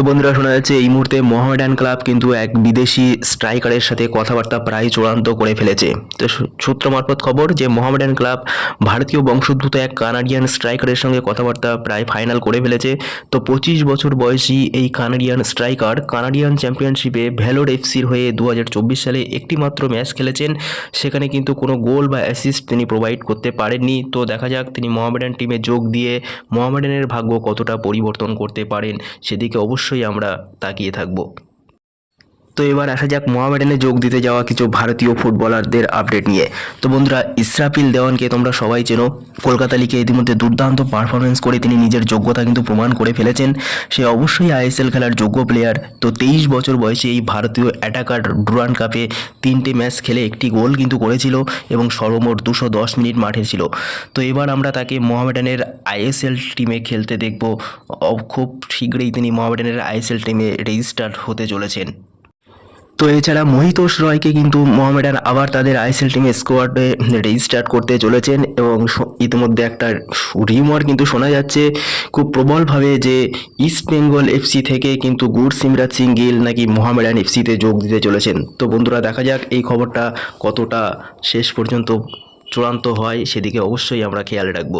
তো বন্ধুরা শোনা যাচ্ছে, এই মুহূর্তে মোহামেডান ক্লাব কিন্তু এক বিদেশি স্ট্রাইকারের সাথে কথাবার্তা প্রায় চূড়ান্ত করে ফেলেছে। তো সূত্র মারফত খবর যে, মোহামেডান ক্লাব ভারতীয় বংশোদ্ভূত এক কানাডিয়ান স্ট্রাইকারের সঙ্গে কথাবার্তা প্রায় ফাইনাল করে ফেলেছে। তো পঁচিশ বছর বয়সী এই কানাডিয়ান স্ট্রাইকার কানাডিয়ান চ্যাম্পিয়নশিপে ভ্যালোর এফসির হয়ে দু হাজার চব্বিশ সালে একটি মাত্র ম্যাচ খেলেছেন। সেখানে কিন্তু কোনো গোল বা অ্যাসিস্ট তিনি প্রোভাইড করতে পারেননি। তো দেখা যাক তিনি মোহামেডান টিমে যোগ দিয়ে মোহামেডানের ভাগ্য কতটা পরিবর্তন করতে পারেন। সেদিকে অবশ্যই আমরা তাকিয়ে থাকব। তো এবার আসা যাক মোহামেডানে যোগ দিতে যাওয়া কিছু ভারতীয় ফুটবলারদের আপডেট নিয়ে। তো বন্ধুরা, ইসরাফিল দেওয়ানকে তোমরা সবাই চেনো। কলকাতা লিগে ইতিমধ্যে দুর্দান্ত পারফরমেন্স করে তিনি নিজের যোগ্যতা কিন্তু প্রমাণ করে ফেলেছেন। সে অবশ্যই আইএসএল খেলার যোগ্য প্লেয়ার তো তেইশ বছর বয়সে এই ভারতীয় অ্যাটাকার ডুরান কাপে তিনটে ম্যাচ খেলে একটি গোল কিন্তু করেছিল এবং সর্বমোট দুশো দশ মিনিট মাঠে ছিল। তো এবার আমরা তাকে মোহামেডানের আইএসএল টিমে খেলতে দেখব। খুব শীঘ্রই তিনি মোহামেডানের আইএসএল টিমে রেজিস্টার্ড হতে চলেছেন। তো এছাড়া মহিতোষ রয়কে কিন্তু মোহামেডান আবার তাদের আইএসএল টিমে স্কোয়াডে রেজিস্টার করতে চলেছেন এবং ইতিমধ্যে একটা রিউমার কিন্তু শোনা যাচ্ছে, খুব প্রবলভাবে যে ইস্ট বেঙ্গল এফসি থেকে কিন্তু গুড সিমরাজ সিং গিল নাকি মোহামেডান এফসিতে যোগ দিতে চলেছেন। তো বন্ধুরা, দেখা যাক এই খবরটা কতটা শেষ পর্যন্ত চূড়ান্ত হয়, সেদিকে অবশ্যই আমরা খেয়াল রাখব।